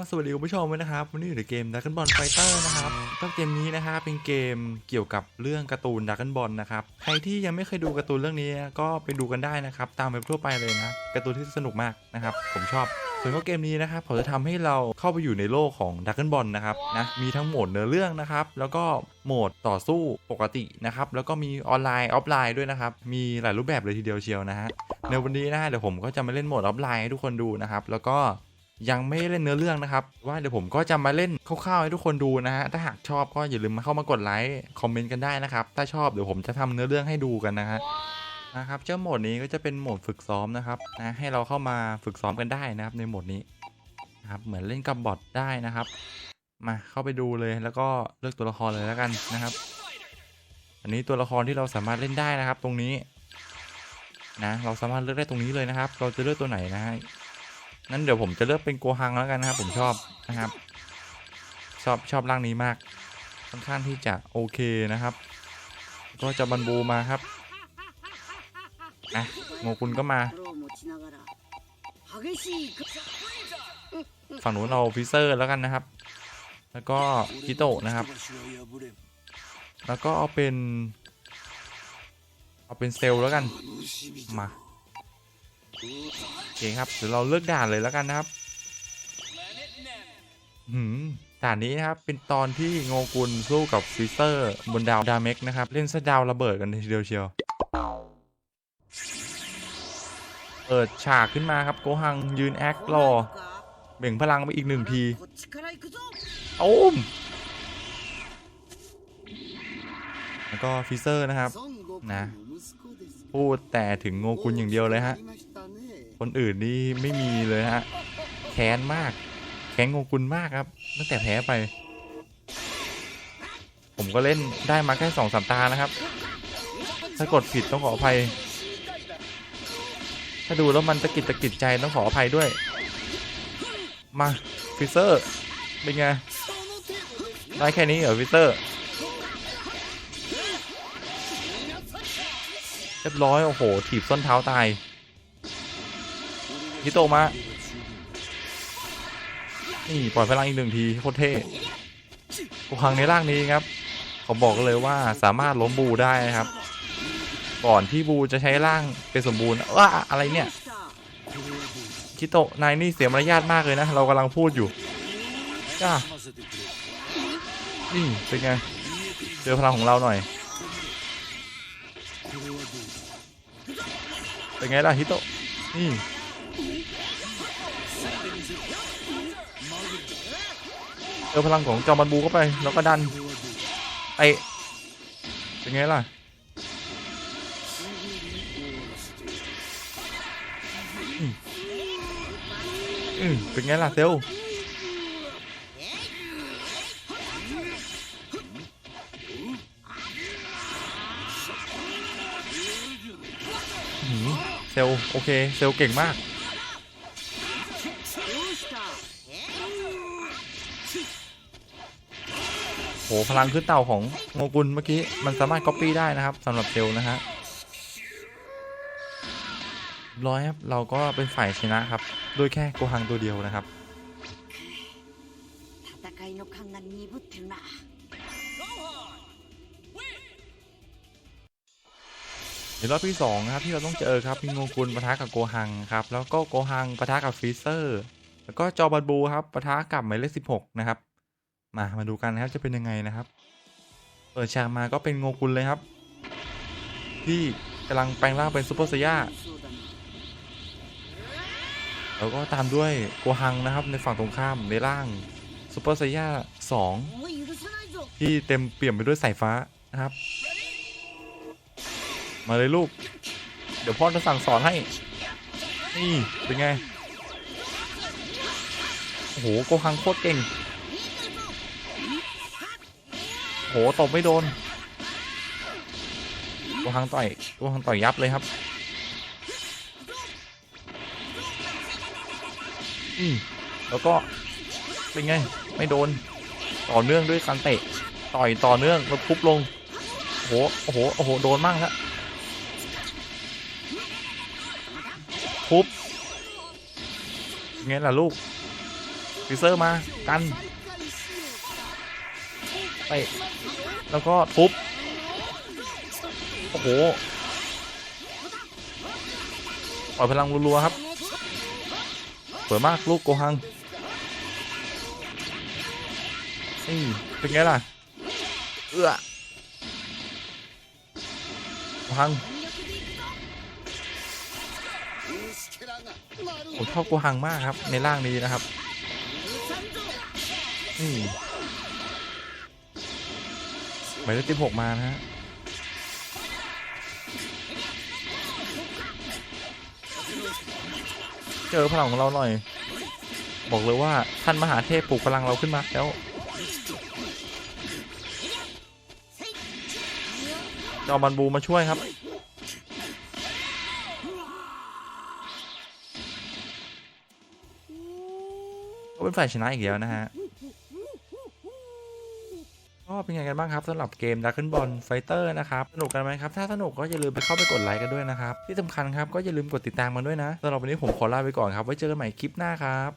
ก็สวัสดีคุณผู้ชมด้วยนะครับวันนี้อยู่ในเกม Dragon Ball Fighter นะครับก็เกมนี้นะครับเป็นเกมเกี่ยวกับเรื่องการ์ตูน Dragon Ball นะครับใครที่ยังไม่เคยดูการ์ตูนเรื่องนี้ก็ไปดูกันได้นะครับตามเว็บทั่วไปเลยนะการ์ตูนที่สนุกมากนะครับผมชอบ ส่วนก็เกมนี้นะครับผมจะทำให้เราเข้าไปอยู่ในโลกของ Dragon Ball นะครับนะมีทั้งโหมดเนื้อเรื่องนะครับแล้วก็โหมดต่อสู้ปกตินะครับแล้วก็มีออนไลน์ออฟไลน์ด้วยนะครับมีหลายรูปแบบเลยทีเดียวเชียวนะฮะในวันนี้นะฮะเดี๋ยวผมก็จะมาเล่นโหมดออฟไลน์ให้ทุกคนดูนะครับแล้วก็ ยังไม่ได้เล่นเนื้อเรื่องนะครับ ว่าเดี๋ยวผมก็จะมาเล่นคร่าวๆให้ทุกคนดูนะฮะ ถ้าหากชอบก็อย่าลืมมาเข้ามากดไลค์คอมเมนต์กันได้นะครับ ถ้าชอบเดี๋ยวผมจะทำเนื้อเรื่องให้ดูกันนะฮะนะครับเจ้าโหมดนี้ก็จะเป็นโหมดฝึกซ้อมนะครับนะให้เราเข้ามาฝึกซ้อมกันได้นะครับ ในโหมดนี้นะครับเหมือนเล่นกับบอทได้นะครับ มาเข้าไปดูเลยแล้วก็เลือกตัวละครเลยแล้วกันนะครับ อันนี้ตัวละครที่เราสามารถเล่นได้นะครับ ตรงนี้นะเราสามารถเลือกได้ตรงนี้เลยนะครับ เราจะเลือกตัวไหนนะฮะ งั้นเดี๋ยวผมจะเลือกเป็นโกฮังแล้วกันนะครับ ผมชอบนะครับ ชอบชอบร่างนี้มาก ค่อนข้างที่จะโอเคนะครับ ก็จะบันบูมาครับอะโงกุลก็มา ฝั่งนู้นเราฟิเซอร์แล้วกันนะครับ แล้วก็กิโตะนะครับ แล้วก็เอาเป็น เอาเป็นเซลแล้วกันมา โอเคครับเดี๋ยวเราเลิกด่านเลยแล้วกันนะครับหืมด่านนี้นะครับเป็นตอนที่โงกุลสู้กับฟิสเตอร์บนดาวดาเมกนะครับ เล่นซะดาวระเบิดกันเดียวเชียวเปิดฉากขึ้นมาครับโกหังยืนแอครอเบ่งพลังไปอีกหนึ่งทีโอ้มแล้วก็ฟิสเตอร์นะครับนะพูดแต่ถึงโงกุลอย่างเดียวเลยฮะ คนอื่นนี่ไม่มีเลยฮะแค้นมาก แค้นโงกุลมากครับ ตั้งแต่แพ้ไป ผมก็เล่นได้มาแค่สองสามตานะครับ ถ้ากดผิดต้องขออภัย ถ้าดูแล้วมันตะกิดตะกิดใจต้องขออภัยด้วย มาฟิเซอร์ เป็นไง ได้แค่นี้เหรอฟิเซอร์เรียบร้อย โอ้โห ถีบส้นเท้าตาย ฮิโตะมานี่ปล่อยพลังอีกหนึ่งทีโคตรเท่กูพังในร่างนี้ครับผมบอกเลยว่าสามารถล้มบูได้นะครับ ก่อนที่บูจะใช้ร่างเป็นสมบูรณ์ว้าอะไรเนี่ยคิโตะนายนี่เสียมารยาทมากเลยนะ เรากำลังพูดอยู่จ้านี่เป็นไงเจอพลังของเราหน่อย เป็นไงล่ะฮิโตะนี่ เจอพลังของจอมันบูเข้าไป แล้วก็ดันเตะเป็นไงล่ะ อืมเป็นไงล่ะเซลเซลโอเค เซลเก่งมาก โหพลังขึ้นเต่าของโงกุลเมื่อกี้ มันสามารถก๊อปปี้ได้นะครับสำหรับเซลนะฮะร้อยครับ เราก็เป็นฝ่ายชนะครับด้วยแค่โกฮังตัวเดียวนะครับในรอบที่2นะครับที่เราต้องเจอครับพี่งูงกุลปะทะกับโกฮังครับ แล้วก็โกฮังปะทะกับฟรีเซอร์ แล้วก็จอบันบูครับปะทะกับหมายเลข16 นะครับ มามาดูกันนะครับจะเป็นยังไงนะครับ เปิดฉากมาก็เป็นโงกุลเลยครับ ที่กำลังแปลงร่างเป็นซูเปอร์ไซย่าแล้วก็ตามด้วยโกฮังนะครับในฝั่งตรงข้ามในร่างซูเปอร์ไซย่าสองที่เต็มเปี่ยมไปด้วยสายฟ้านะครับ มาเลยลูก เดี๋ยวพ่อจะสั่งสอนให้ นี่เป็นไง โอ้โหโกฮังโคตรเก่ง โหตบไม่โดนโกฮังต่อยโกฮังต่อยยับเลยครับ อืมแล้วก็เป็นไง ไม่โดน ต่อเนื่องด้วยการเตะ ต่อยต่อเนื่องแล้วทุบลงโหโอ้โหโอ้โหโดนมั่งแล้วทุบไงล่ะลูกฟิเซอร์มากันไป แล้วก็ทุบ โอ้โหปล่อยพลังรัวๆครับสวยมากลูกโกหังนี่เป็นไงล่ะ เอื้อโกหังผมชอบโกหังมากครับ ในร่างนี้นะครับ นี่ห มายเลขสิบหกมานะฮะเจอพลังของเราหน่อย บอกเลยว่าท่านมหาเทพปลุกพลังเราขึ้นมาแล้วจอมันบูมาช่วยครับก็เป็นฝ่ายชนะอีกแล้วนะฮะ ก็เป็นไงกันบ้างครับสำหรับเกมดักขึ้นบอลไฟเตอร์นะครับ สนุกกันไหมครับ ถ้าสนุกก็อย่าลืมไปเข้าไปกดไลค์กันด้วยนะครับ ที่สำคัญครับก็อย่าลืมกดติดตามกันด้วยนะสำหรับวันนี้ผมขอลาไปก่อนครับ ไว้เจอกันใหม่คลิปหน้าครับ